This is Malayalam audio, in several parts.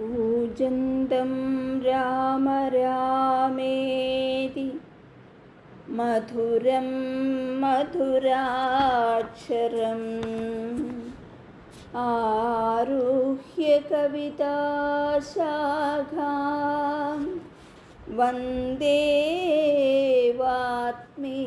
कूजन्तं राम रामेति मधुरं मधुराक्षरम् आरुह्य कविताशाखां वन्दे वात्मीकिकोकिलम्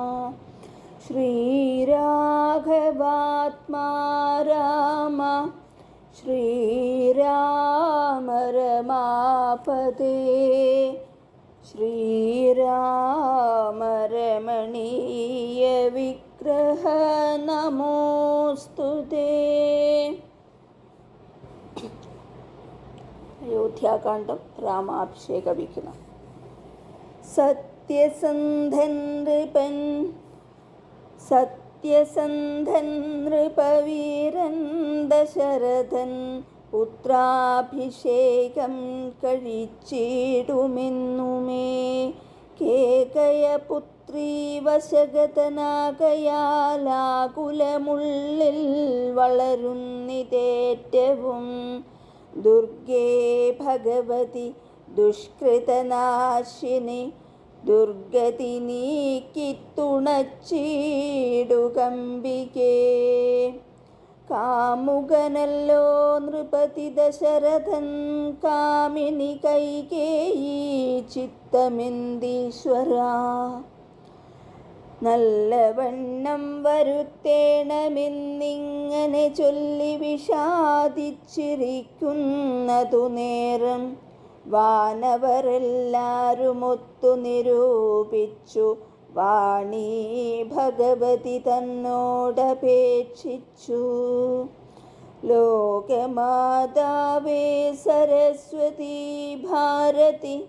महात्मा राम श्रीराम रमापदे श्रीरामरमणीयविग्रह नमोऽस्तु ते। अयोध्याकाण्डं रामाभिषेकविघ्नं। सत्यसन्धन् नृपन् सत् സത്യസന്ധൻ നൃപവീരൻ ദശരഥൻ പുത്രാഭിഷേകം കഴിച്ചിടുമെന്നുമേ. കേകയപുത്രീ വശഗതനാകയാലാകുലമുള്ളിൽ വളരുന്നിതേറ്റവും. ദുർഗേ ഭഗവതി ദുഷ്കൃതനാശിനി ദുർഗതി നീക്കി തുണച്ചിടുകമ്പികേ കാമുകനല്ലോ നൃപതി ദശരഥൻ കാമിനി കൈകേയി ചിത്തമെന്തീശ്വര. നല്ലവണ്ണം വരുത്തേണമെന്നിങ്ങനെ ചൊല്ലി വിഷാദിച്ചിരിക്കുന്നതു നേരം വാനവരെല്ലാരുമൊത്തു നിരൂപിച്ചു. വാണി ഭഗവതി തന്നോടപേക്ഷിച്ചു. ലോകമാതാവേ സരസ്വതി ഭാരതി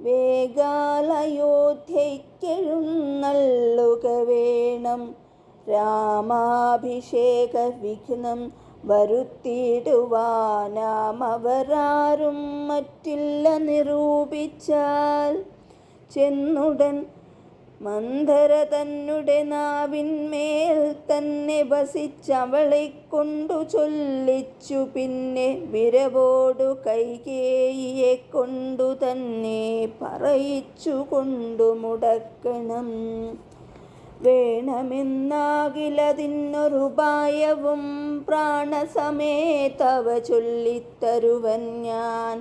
വേഗാലയോധ്യയ്ക്കെഴുന്നള്ളുക വേണം. രാമാഭിഷേക വിഘ്നം വരുത്തിയിടുവാനാം അവരാരും മറ്റില്ല നിരൂപിച്ചാൽ. ചെന്നുടൻ മന്ധര തന്നെ നാവിന്മേൽ തന്നെ വസിച്ചവളെ കൊണ്ടു ചൊല്ലിച്ചു. പിന്നെ വിരവോടു കൈകേയിയെ കൊണ്ടു തന്നെ പറയിച്ചു കൊണ്ടു മുടക്കണം. വേണമെന്നാകിലതിനൊരുപായവും പ്രാണസമേതവ ചൊല്ലിത്തരുവൻ ഞാൻ.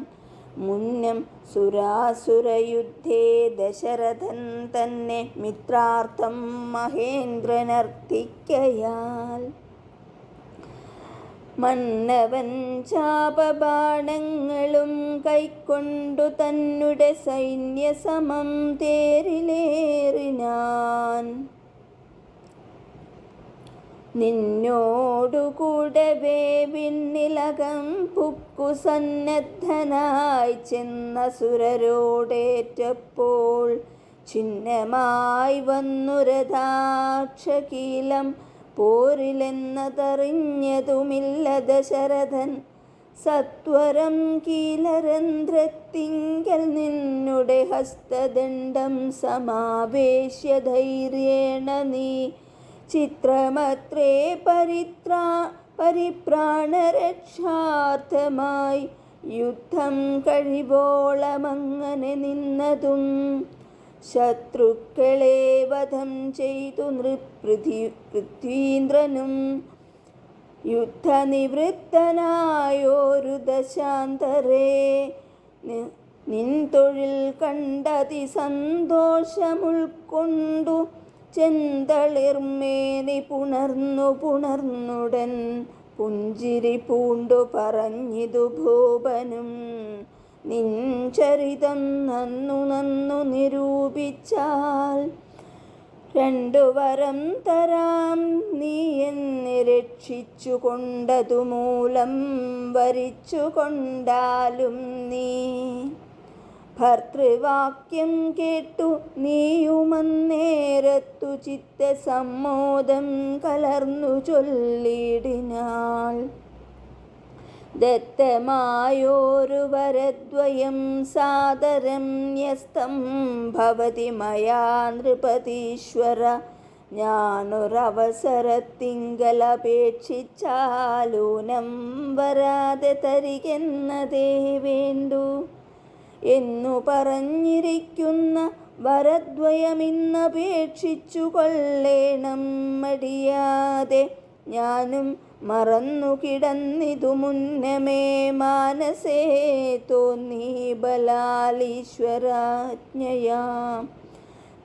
മുന്നം സുരാസുരയുദ്ധേ ദശരഥൻ തന്നെ മിത്രാർത്ഥം മഹേന്ദ്രനർത്തിക്കയാൽ മന്നവൻ ചാപബാണങ്ങളും കൈക്കൊണ്ടു തന്നെ സൈന്യസമം തേരിലേറിനാൻ. നിന്നോടുകൂടവേ വിണ്ണിലകം പുക്കു സന്നദ്ധനായി ചെന്ന സുരരോടേറ്റപ്പോൾ ചിഹ്നമായി വന്നു രഥാക്ഷകീലം പോരിലെന്നതറിഞ്ഞതുമില്ല ദശരഥൻ. സത്വരം കീലരന്ധ്രത്തിങ്കൽ നിന്നുടെ ഹസ്തദണ്ഡം സമാവേശ്യ ധൈര്യേണ നീ ചിത്രമത്രേ പരിത്രാ പരിപ്രാണരക്ഷാർത്ഥമായി യുദ്ധം കഴിവോളമങ്ങനെ നിന്നതും ശത്രുക്കളെ വധം ചെയ്തു നൃപൃഥി പൃഥ്വീന്ദ്രനും യുദ്ധനിവൃത്തനായോരു ദശാന്തരേ. നിൻ തൊഴിൽ കണ്ടതി സന്തോഷമുൾക്കൊണ്ടു ചെന്തളിർമേനി പുണർന്നു പുണർന്നുടൻ പുഞ്ചിരി പൂണ്ടു പറഞ്ഞിതു ഭൂപനും. നിഞ്ചരിതം ചരിതം നന്നു നന്നു നിരൂപിച്ചാൽ രണ്ടു വരം തരാം നീ എന്നെ രക്ഷിച്ചു കൊണ്ടതുമൂലം വരിച്ചു കൊണ്ടാലും നീ ഭർത്തൃവാക്യം കേട്ടു നീയുമന്നേരത്തു ചിത്തസമ്മോദം കലർന്നു ചൊല്ലിടിനാൾ. ദത്തമായോരു വരദ്വയം സാദരം ന്യസ്തം ഭവതി മയാ നൃപതീശ്വര. ഞാനൊരവസരത്തിങ്കലപേക്ഷിച്ചാലൂനം വരാതെ തരികെന്നതേ വേണ്ടു. എന്നു പറഞ്ഞിരിക്കുന്ന വരദ്വയമിന്നപേക്ഷിച്ചു കൊള്ളേണം മടിയാതെ ഞാനും മറന്നു കിടന്നിതു മുന്നമേ മാനസേ തോന്നി ബലാലീശ്വരാജ്ഞയാം.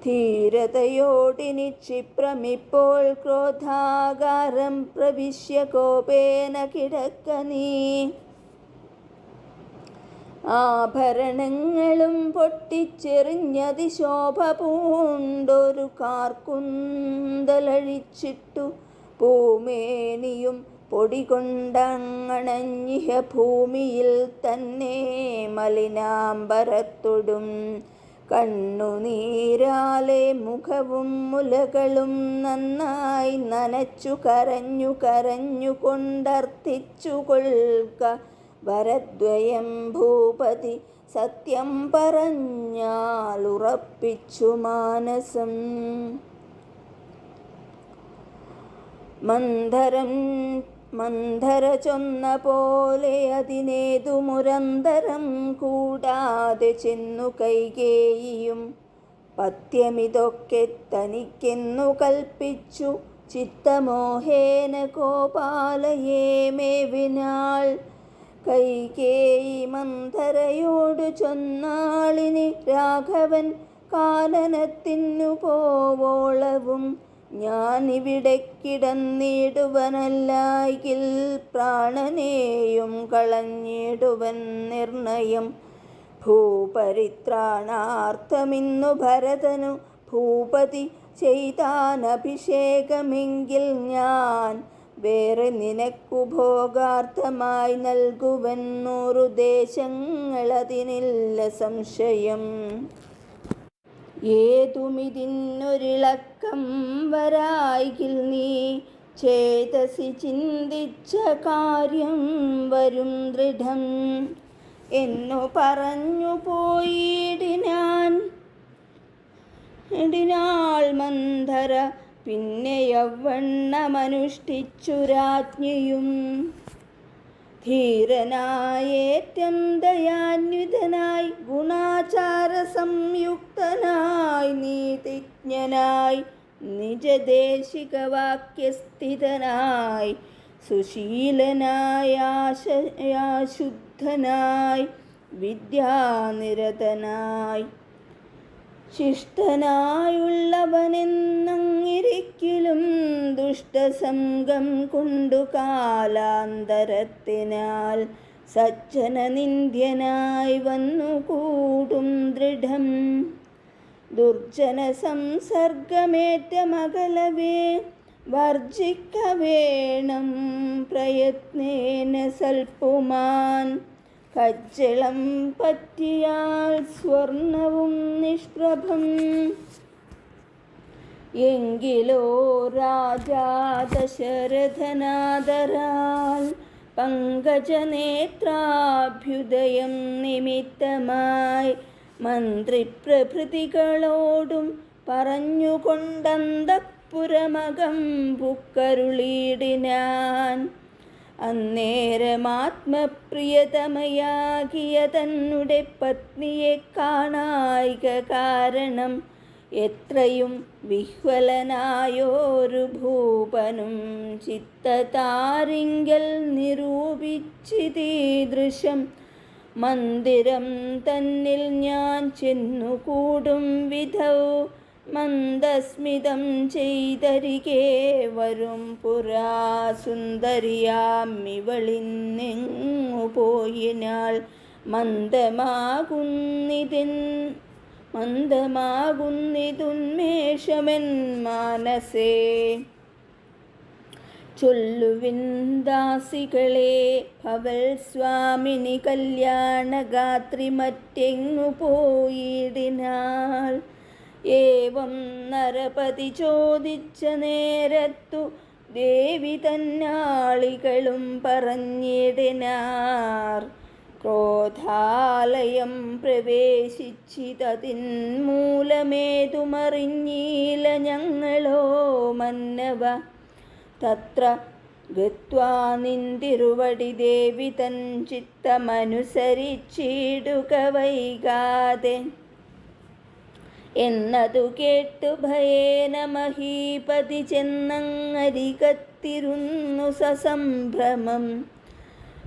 ധീരതയോടിനി ക്ഷിപ്രമിപ്പോൾ ക്രോധാകാരം പ്രവിശ്യ കോപേന കിടക്ക നീ ആഭരണങ്ങളും പൊട്ടിച്ചെറിഞ്ഞതിശോഭ പൂണ്ടൊരു കാർക്കുന്തലഴിച്ചിട്ടു പൂമേനിയും പൊടി കൊണ്ടങ്ങണഞ്ഞിഹ ഭൂമിയിൽ തന്നെ മലിനാംബരത്തൊടും. കണ്ണുനീരാലെ മുഖവും മുലകളും നന്നായി നനച്ചു കരഞ്ഞു കരഞ്ഞു കൊണ്ടർത്ഥിച്ചു കൊൽക്ക വരദ്വയം ഭൂപതി സത്യം പറഞ്ഞാലുറപ്പിച്ചു മാനസം. മന്ധരം മന്ധര ചൊന്ന പോലെ അതിനേതു മുരന്തരം കൂടാതെ ചെന്നു കൈകേയിയും പത്യമിതൊക്കെ തനിക്കെന്നു കൽപ്പിച്ചു ചിത്തമോഹേന കോപാലയേ മേവിനാൾ കൈകേയി മന്ധരയോടു ചൊന്നാളിനി രാഘവൻ കാനനത്തിനു പോവോളവും. ഞാനിവിടെ കിടന്നിടുവനല്ലായിൽ പ്രാണനെയും കളഞ്ഞിടുവൻ നിർണയം. ഭൂപരിത്രാണാർത്ഥമിന്നു ഭരതനു ഭൂപതി ചെയ്താനഭിഷേകമെങ്കിൽ ഞാൻ വേറെ നിനക്കു ഭോഗാർത്ഥമായി നൽകുവൻ നൂറു ദേശങ്ങളതിനില്ല സംശയം. ഏതുമിതിന്നൊരിളക്കം വരായിൽ നീ ചേതസി ചിന്തിച്ച കാര്യം വരും ദൃഢം. എന്നു പറഞ്ഞു പോയിടിനാൻ ഇടിനാൾ മന്ധര പിന്നെ യൗവണ്ണമനുഷ്ഠിച്ചു രാജ്ഞിയും ധീരനായേറ്റം ദയാന്വിതനായി ഗുണാചാര സംയുക്തനായി നീതിജ്ഞനായി നിജദേശിക വാക്യസ്ഥിതനായി സുശീലനായ ആശുദ്ധനായി വിദ്യാനിരതനായി ശിഷ്ടനായുള്ളവനെന്നങ്ങിരിക്കലും ദുഷ്ടസംഗം കൊണ്ടു കാലാന്തരത്തിനാൽ സജ്ജന നിന്ദ്യനായി വന്നുകൂടും ദൃഢം. ദുർജന സംസർഗമേറ്റമകലവേ വർജിക്ക വേണം പ്രയത്നേന സൽപ്പുമാൻ കജ്ജളം പറ്റിയാൽ സ്വർണവും നിഷ്പ്രഭം. എങ്കിലോ രാജാ ദശരഥനാദരാൽ പങ്കജനേത്രാഭ്യുദയം നിമിത്തമായി മന്ത്രിപ്രഭൃതികളോടും പറഞ്ഞുകൊണ്ടന്തപ്പുരമകം പുക്കരുളിയിടിനാൻ അന്നേരമാത്മപ്രിയതമയാകിയ തന്നുടെ പത്നിയെ കാണായിക കാരണം എത്രയും വിഹ്വലനായോരു ഭൂപനും ചിത്തതാരിങ്കൽ നിരൂപിച്ചിതീദൃശം. മന്ദിരം തന്നിൽ ഞാൻ ചെന്നുകൂടും വിധൗ മന്ദസ്മിതം ചെയ്തരികെ വരും പുരാ സുന്ദരിയാമിവളിന്നെങ്ങു പോയിനാൾ മന്ദമാകുന്നിതിൻ മന്ദമാകുന്നിതുന്മേഷമെൻ മാനസേ. ചൊല്ലുവിൻ ദാസികളെ ഭവൽ സ്വാമിനി കല്യാണഗാത്രി മറ്റെങ്ങു പോയിടിനാൾ ഏവം നരപതി ചോദിച്ച നേരത്തു ദേവി തന്നാളികളും പറഞ്ഞിടിനാർ. ക്രോധാലയം പ്രവേശിച്ചിതതിന്മൂലമേതുമറിഞ്ഞീല ഞങ്ങളോ മന്നവ? തത്ര ഗത്വാ നിന്തിരുവടി ദേവി തൻ ചിത്തമനുസരിച്ചിടുക വൈകാതെ എന്നതു കേട്ടു ഭയേന മഹീപതി ചെന്നങ്ങരികത്തിരുന്നു സസംഭ്രമം.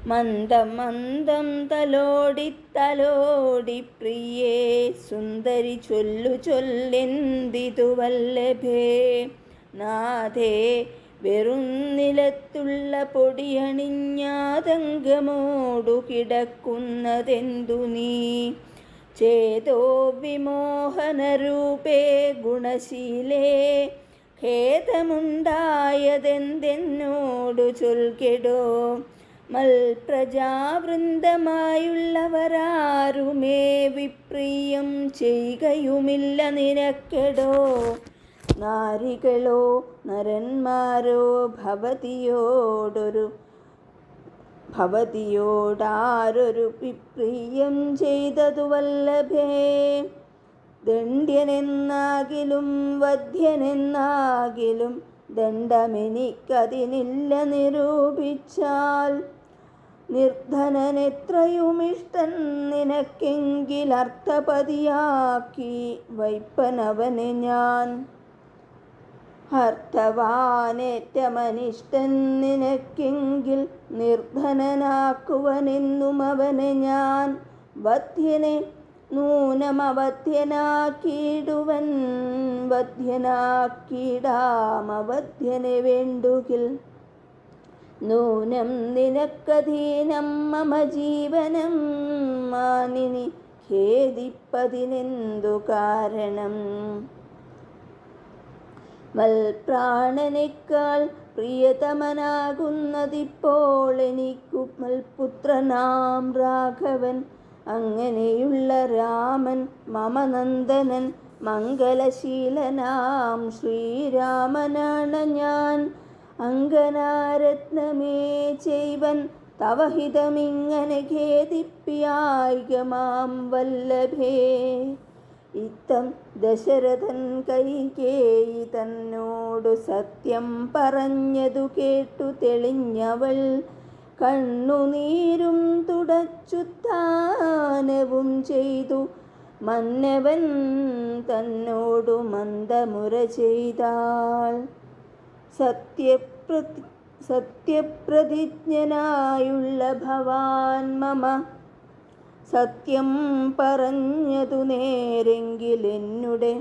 മന്ദം മന്ദം തലോടി തലോടി പ്രിയേ സുന്ദരി ചൊല്ലു ചൊല്ലെന്തിതു വല്ലഭേ നാഥേ വെറുന്നിലത്തുള്ള പൊടിയണിഞ്ഞാതങ്കമോടു കിടക്കുന്നതെന്തു നീ? ചേതോ വിമോഹനരൂപേ ഗുണശീലേ. ഖേദമുണ്ടായതെന്തെന്നോടു ചൊൽകിടോ. മൽപ്രജാവൃന്ദമായുള്ളവരാരുമേ വിപ്രിയം ചെയ്യുകയുമില്ല നിനക്കെടോ. നാരികളോ നരന്മാരോ ഭവതിയോടൊരു ഭവതിയോടാരൊരു വിപ്രിയം ചെയ്തതു വല്ലഭേ ദണ്ഡ്യനെന്നാകിലും വധ്യനെന്നാകിലും ദണ്ഡമെനിക്കതിനില്ല നിരൂപിച്ചാൽ. നിർധനനെത്രയുമിഷ്ടൻ നിനക്കെങ്കിൽ അർത്ഥപതിയാക്കി വൈപ്പനവനെ ഞാൻ. അർത്ഥവാനേറ്റമനിഷ്ടൻ നിനക്കെങ്കിൽ നിർധനനാക്കുവനെന്നും അവനെ ഞാൻ വധ്യനെ നൂനമവധ്യനാക്കിയിടുവൻ. വധ്യനാക്കിയിടാമവധ്യനെ വേണ്ടുകിൽ നൂനം നിനക്കധീനം മമ ജീവനം. മാനിനി ഖേദിപ്പതിനെന്തു കാരണം? മൽപ്രാണനേക്കാൾ പ്രിയതമനാകുന്നതിപ്പോൾ എനിക്കു മൽപുത്രനാം രാഘവൻ. അങ്ങനെയുള്ള രാമൻ മമനന്ദനൻ മംഗലശീലനാം ശ്രീരാമനാണ് ഞാൻ. അങ്കനാരത്നമേ ചെയ്വൻ തവഹിതമിങ്ങനെ ഖേദിപ്പിയായികമാം വല്ലഭേ. ഇത്തം ദശരഥൻ കൈകേയി തന്നോടു സത്യം പറഞ്ഞതു കേട്ടു തെളിഞ്ഞവൾ. കണ്ണുനീരും തുടച്ചു താനവും ചെയ്തു. മന്നവൻ തന്നോടു മന്ദമുര ചെയ്താൾ. സത്യപ്രതി സത്യപ്രതിജ്ഞനായുള്ള ഭവാൻ മമ സത്യം പറഞ്ഞതു നേരെങ്കിലെന്നുടെ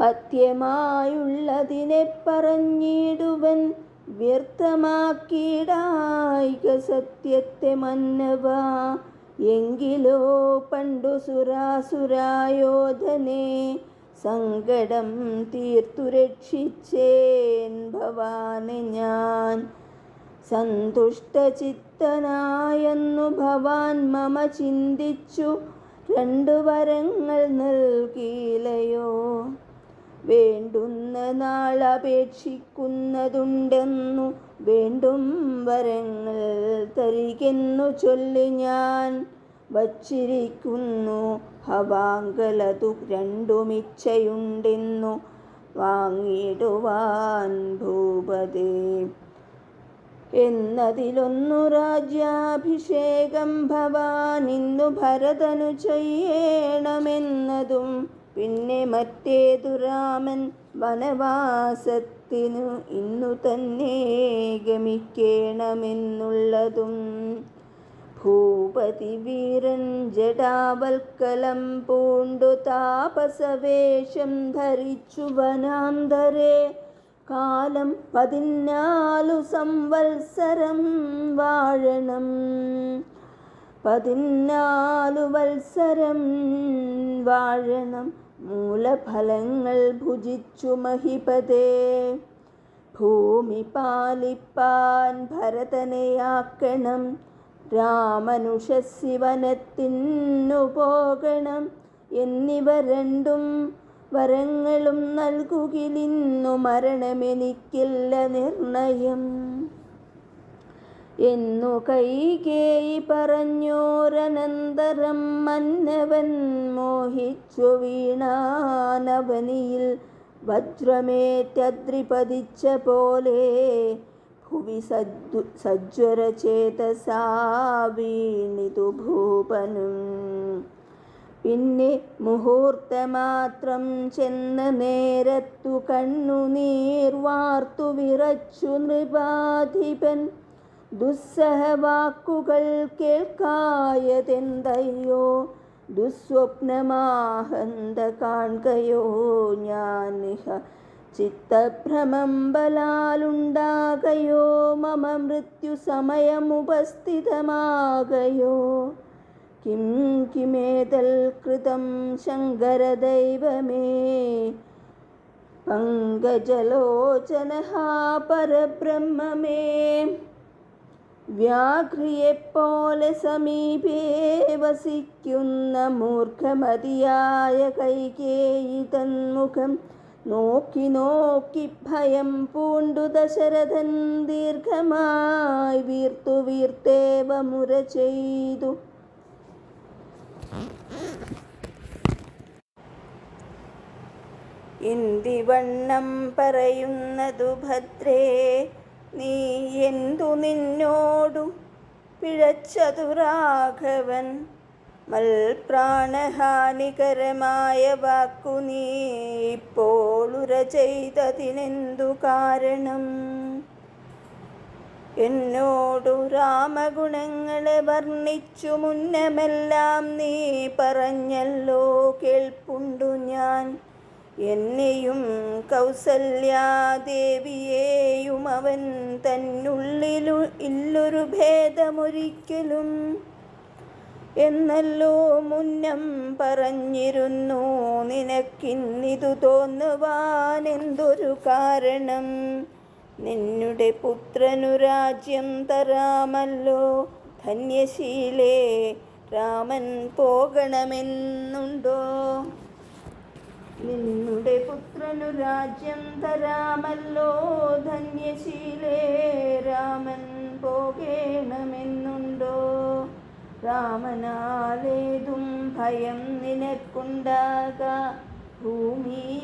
പത്യമായുള്ളതിനെ പറഞ്ഞിടുവൻ വ്യർത്ഥമാക്കിയിടായിക സത്യത്തെ മന്നവ. എങ്കിലോ പണ്ടു സുരാസുരായോധനെ സങ്കടം തീർത്തു രക്ഷിച്ചേൻ ഭവാനെ ഞാൻ. സന്തുഷ്ടചിത്തനായെന്നു ഭവാൻ മമ ചിന്തിച്ചു. രണ്ടു വരങ്ങൾ നൽകിയിലയോ വേണ്ടുന്ന നാളപേക്ഷിക്കുന്നതുണ്ടെന്നു വേണ്ടും വരങ്ങൾ തരികെന്നു ചൊല്ലി ഞാൻ വച്ചിരിക്കുന്നു. ഹവാങ്കലതു രണ്ടുമിച്ഛയുണ്ടെന്നു വാങ്ങിടുവാൻ ഭൂപതേ. എന്നതിലൊന്നു രാജ്യാഭിഷേകം ഭവാൻ ഇന്നു ഭരതനു ചെയ്യണമെന്നതും പിന്നെ മറ്റേതു രാമൻ വനവാസത്തിനു ഇന്നു തന്നെ ഗമിക്കേണമെന്നുള്ളതും. ഭൂപതി വീരൻ ജടാവൽക്കലം പൂണ്ടു താപസവേഷം ധരിച്ചു വനാന്തരെ കാലം പതിനാലു സംവത്സരം വാഴണം. പതിനാലു വത്സരം വാഴണം. മൂലഫലങ്ങൾ ഭുജിച്ചു മഹിപതേ. ഭൂമി പാലിപ്പാൻ ഭരതനെയാക്കണം. രാമനുഷശിവനത്തിനു പോകണം. എന്നിവ രണ്ടും വരങ്ങളും നൽകുകിലിന്നു മരണമെനിക്കില്ല നിർണയം. എന്നു കൈകേയി പറഞ്ഞോരനന്തരം മന്നവൻ മോഹിച്ചു വീണാനവനിയിൽ വജ്രമേറ്റദ്രിപതിച്ച പോലെ ഭുവി സദ്ദു സജ്വരചേതസാ വീണിതു ഭൂപനും. പിന്നെ മുഹൂർത്തമാത്രം ചെന്ന നേരത്തു കണ്ണുനീർ വാർത്തു വിറച്ചു നൃപാധിപൻ. ദുസ്സഹവാക്കുകൾ കേൾക്കായതെന്തയ്യോ? ദുസ്വപ്നമാഹന്ത കാൺകയോ ഞാൻ? നിഹ ചിത്തഭ്രമം ബലാലുണ്ടാകയോ? മമ മൃത്യു സമയമുപസ്ഥിതമാകയോ കിം കിമേതൽ കൃതം ശങ്കരദൈവമേ പങ്കജലോചന പരബ്രഹ്മമേ വ്യാഘ്രിയെപ്പോലെ സമീപേ വസിക്കുന്ന മൂർഖമതിയായ കൈകേയി തന്മുഖം നോക്കി നോക്കി ഭയം പൂണ്ടു ദശരഥൻ ദീർഘമായി വീർത്തു വീർത്തേവ മുര ചെയ്തു. എന്തിവണ്ണം പറയുന്നതു ഭദ്രേ നീ എന്തു നിന്നോടു പിഴച്ചതു രാഘവൻ. മൽപ്രാണഹാനികരമായ വാക്കു നീ ഇപ്പോളുര ചെയ്തതിനെന്തു കാരണം? എന്നോടു രാമഗുണങ്ങളെ വർണിച്ചു മുന്നമെല്ലാം നീ പറഞ്ഞല്ലോ കേൾപ്പുണ്ടു ഞാൻ. എന്നെയും കൗസല്യാദേവിയെയും അവൻ തന്നുള്ളിലു ഇല്ലൊരു ഭേദമൊരിക്കലും എന്നല്ലോ മുന്നം പറഞ്ഞിരുന്നു. നിനക്കിന്നിതു തോന്നുവാൻ എന്തൊരു കാരണം? നിന്നുടെ പുത്രനു രാജ്യം തരാമല്ലോ. ധന്യശീലേ രാമൻ പോകണമെന്നുണ്ടോ? നിന്നുടെ പുത്രനു രാജ്യം തരാമല്ലോ ധന്യശീലേ രാമൻ പോകേണമെന്നുണ്ടോ? രാമനാലേതും ഭയം നിനക്കുണ്ടാക ഭൂമിപതിയായി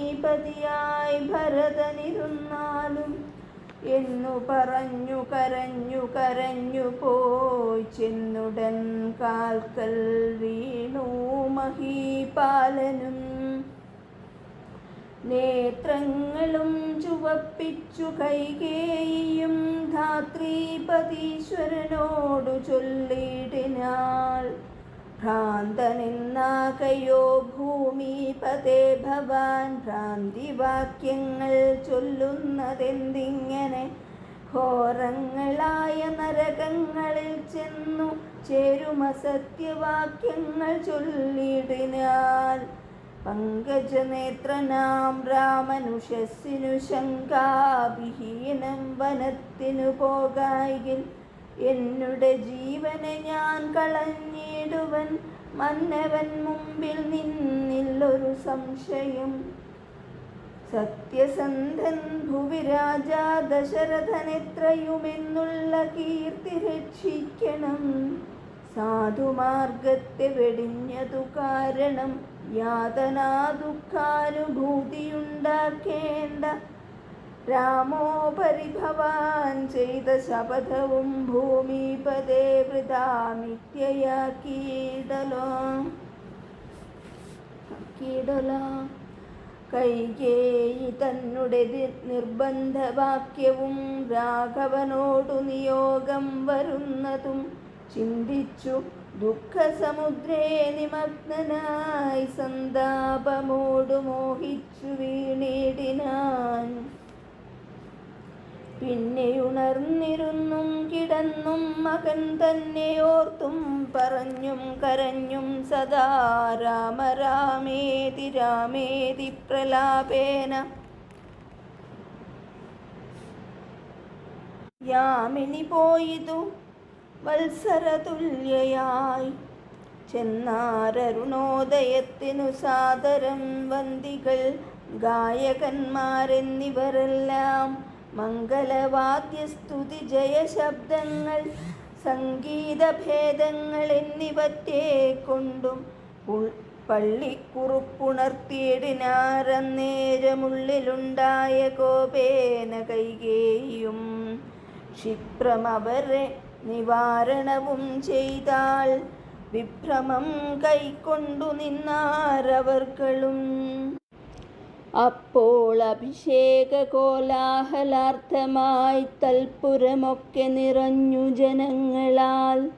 ഭരതനിരുന്നാലും എന്നു പറഞ്ഞു കരഞ്ഞു കരഞ്ഞു പോയി ചെന്നുടൻ കാൽക്കൽ വീണു മഹീപാലനും നേത്രങ്ങളും ചുവപ്പിച്ചു കൈകേയും ധാത്രീപതീശ്വരനോടു ചൊല്ലിടിനാൾ. ഭ്രാന്തനിന്നാകയോ ഭൂമിപതേ ഭവാൻ ഭ്രാന്തിവാക്യങ്ങൾ ചൊല്ലുന്നതെന്തിങ്ങനെ? ഘോരങ്ങളായ നരകങ്ങളിൽ ചെന്നു ചേരുമസത്യവാക്യങ്ങൾ ചൊല്ലിടിനാൽ പങ്കജനേത്രനാം രാമനുഷസ്സിനു ശങ്കാവിഹീനം വനത്തിനു പോകായിൽ എന്നുടെ ജീവനെ ഞാൻ കളഞ്ഞിടുവൻ മന്നവൻ മുമ്പിൽ നിന്നില്ലൊരു സംശയം. സത്യസന്ധൻ ഭുവി രാജാ ദശരഥനെത്രയുമെന്നുള്ള കീർത്തി രക്ഷിക്കണം. സാധുമാർഗത്തെ വെടിഞ്ഞതു കാരണം യാതനാ ദുഃഖാനുഭൂതിയുണ്ടാക്കേണ്ട രാമോപരിഭവാൻ ചെയ്ത ശപഥവും ഭൂമിപദേ വൃതാമിത്യയാക്കിയിടലോ ആക്കിയിടലോ. കൈകേയി തന്നെ നിർബന്ധവാക്യവും രാഘവനോടു നിയോഗം വരുന്നതും ചിന്തിച്ചു ദുഃഖസമുദ്രേ നിമഗ്നനായി സന്താപമോടു മോഹിച്ചു വീണിടിനാൻ. പിന്നെയുണർന്നിരുന്നും കിടന്നും മകൻ തന്നെ ഓർത്തും പറഞ്ഞും കരഞ്ഞും സദാ രാമ രാമേതി രാമേതി പ്രലാപേന. യാമിനി പോയിതു. വത്സരതുല്യയായി. ചെന്നാരരുണോദയത്തിനു സാദരം വന്ദികൾ ഗായകന്മാരെന്നിവരെല്ലാം മംഗളവാദ്യസ്തുതി ജയശബ്ദങ്ങൾ സംഗീതഭേദങ്ങൾ എന്നിവറ്റേ കൊണ്ടും പള്ളിക്കുറുപ്പുണർത്തിയിടിനാരന്നേരമുള്ളിലുണ്ടായ കോപേന കൈകേയും ക്ഷിപ്രമവരെ നിവാരണവും ചെയ്താൽ വിഭ്രമം കൈക്കൊണ്ടു നിന്നാരവർക്കളും. അപ്പോൾ അഭിഷേക കോലാഹലാർത്ഥമായി തൽപുരമൊക്കെ നിറഞ്ഞു ജനങ്ങളാൽ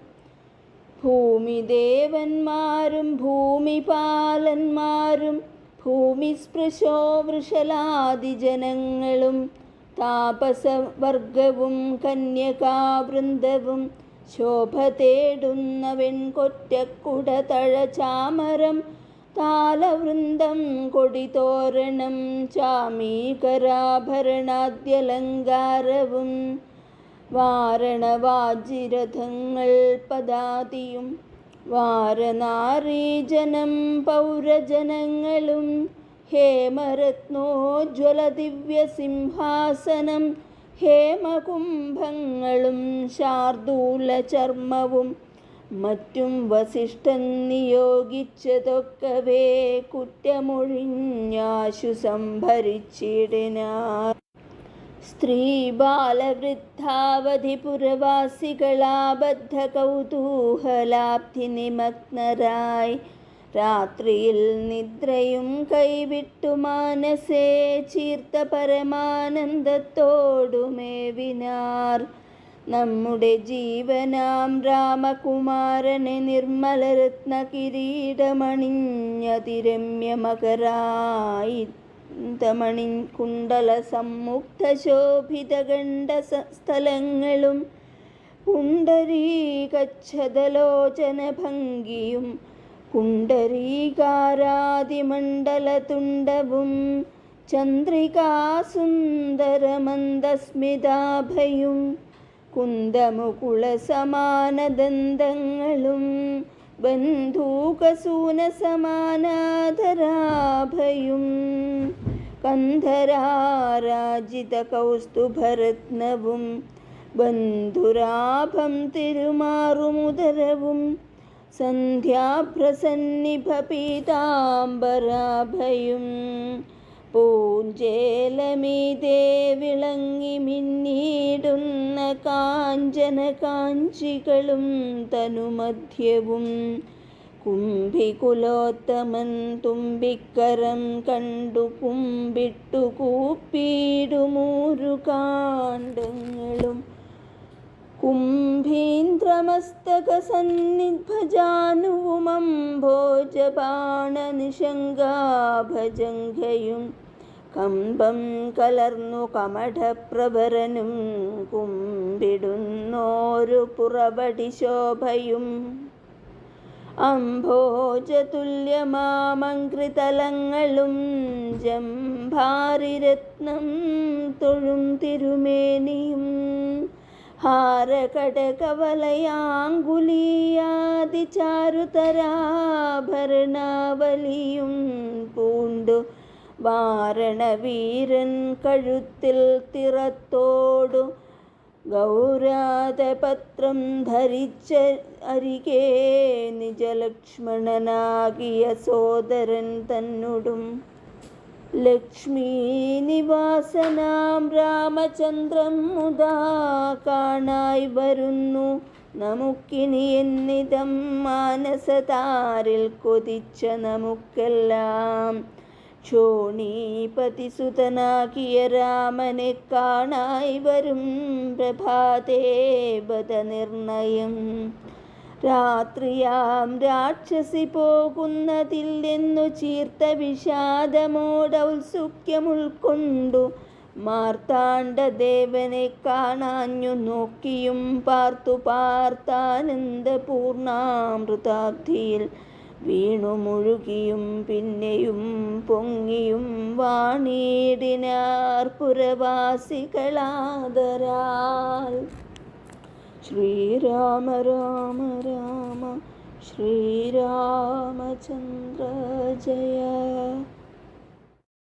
ഭൂമിദേവന്മാരും ഭൂമിപാലന്മാരും ഭൂമിസ്പൃശോ വൃഷലാദി ജനങ്ങളും താപസവർഗവും കന്യകാവൃന്ദവും ശോഭ തേടുന്ന വെൺകൊറ്റക്കുടതഴ ചാമരം താലവൃന്ദം കൊടിതോരണം ചാമീകരാഭരണാദ്യലങ്കാരവും വാരണവാജിരഥങ്ങൾ പദാതിയും വാരനാരീജനം പൗരജനങ്ങളും ഹേമരത്നോജ്വല ദിവ്യസിംഹാസനം ഹേമകുംഭങ്ങളും ശാർദൂല ചർമ്മവും മറ്റും വസിഷ്ഠൻ നിയോഗിച്ചതൊക്കവേ കുറ്റമൊഴിഞ്ഞാശു സംഭരിച്ചിടിനാർ. സ്ത്രീ ബാലവൃദ്ധാവധി പുരവാസികളാബദ്ധ കൗതൂഹലാബ്ധി നിമഗ്നരായി രാത്രിയിൽ നിദ്രയും കൈവിട്ടു മാനസേ ചീർത്ത പരമാനന്ദത്തോടുമേവിനാർ നമ്മുടെ ജീവനാം രാമകുമാരനെ നിർമ്മലരത്ന കിരീടമണിഞ്ഞതിരമ്യമകരായി തമണി കുണ്ടല സമ്മുക്ത ശോഭിതഗണ്ഡ സ്ഥലങ്ങളും പുണ്ടരീകച്ഛതലോചന ഭംഗിയും പുണ്ടരീകാരാതിമണ്ഡലതുണ്ടവും ചന്ദ്രികാസുന്ദരമന്ദസ്മിതാഭയും കുന്ദമുകുളസമാനദന്തങ്ങളും ബന്ധൂകസൂനസമാനാധരാഭയും കന്ധരാരാജിത കൗസ്തുഭരത്നവും ബന്ധുരാഭം തിരുമാറുമുദരവും സന്ധ്യാഭ്രസന്നിഭ പീതാംബരാഭയും പൂഞ്ചേലമീതേ വിളങ്ങി മിന്നീടുന്ന കാഞ്ചന കാഞ്ചികളും തനുമധ്യവും കുംഭികുലോത്തമൻ തുമ്പിക്കരം കണ്ടു കുമ്പിട്ടു കൂപ്പിയിടുമൂരു കാണ്ഡങ്ങളും കുംഭീന്ദ്രമസ്തകസന്നിഭജാനുവുമംഭോജപാണനിഷങ്കാഭജംഘയും കമ്പം കലർന്നു കമഠപ്രഭരനും കുമ്പിടുന്നോരു പുറപടി ശോഭയും അംഭോജതുല്യമാമങ്കൃതലങ്ങളും ജംഭാരിരത്നം തൊഴും തിരുമേനിയും ഹാരകടകവലയാങ്കുലീയാതി ചാരുതരാഭരണാവലിയും പൂണ്ടു. വാരണവീരൻ കഴുത്തിൽ തിറത്തോടു. ഗൗരാതപത്രം ധരിച്ച അരികെ നിജലക്ഷ്മണനാകിയ സോദരൻ തന്നോടും. ലക്ഷ്മീ രാമചന്ദ്രൻ രാമചന്ദ്രം മുതാ കാണായി വരുന്നു. നമുക്കിനി എന്നിതം മാനസതാരിൽ കൊതിച്ച നമുക്കെല്ലാം. ക്ഷോണീപതിസുതനാകിയ രാമനെ കാണായി വരും പ്രഭാതേ നിർണയം. രാത്രിയാം രാക്ഷസി പോകുന്നതിൽ എന്നു ചീർത്ത വിഷാദമോടൗത്സുക്യം ഉൾക്കൊണ്ടു മാർത്താണ്ഡദേവനെ കാണാഞ്ഞു നോക്കിയും പാർത്തു പാർത്താനന്ദപൂർണാമൃതാബ്ധിയിൽ വീണു മുഴുകിയും പിന്നെയും പൊങ്ങിയും വാണീടിനാർ പുരവാസികളാദരാൽ ശ്രീരാമ രാമ രാമ ശ്രീരാമചന്ദ്ര ജയ.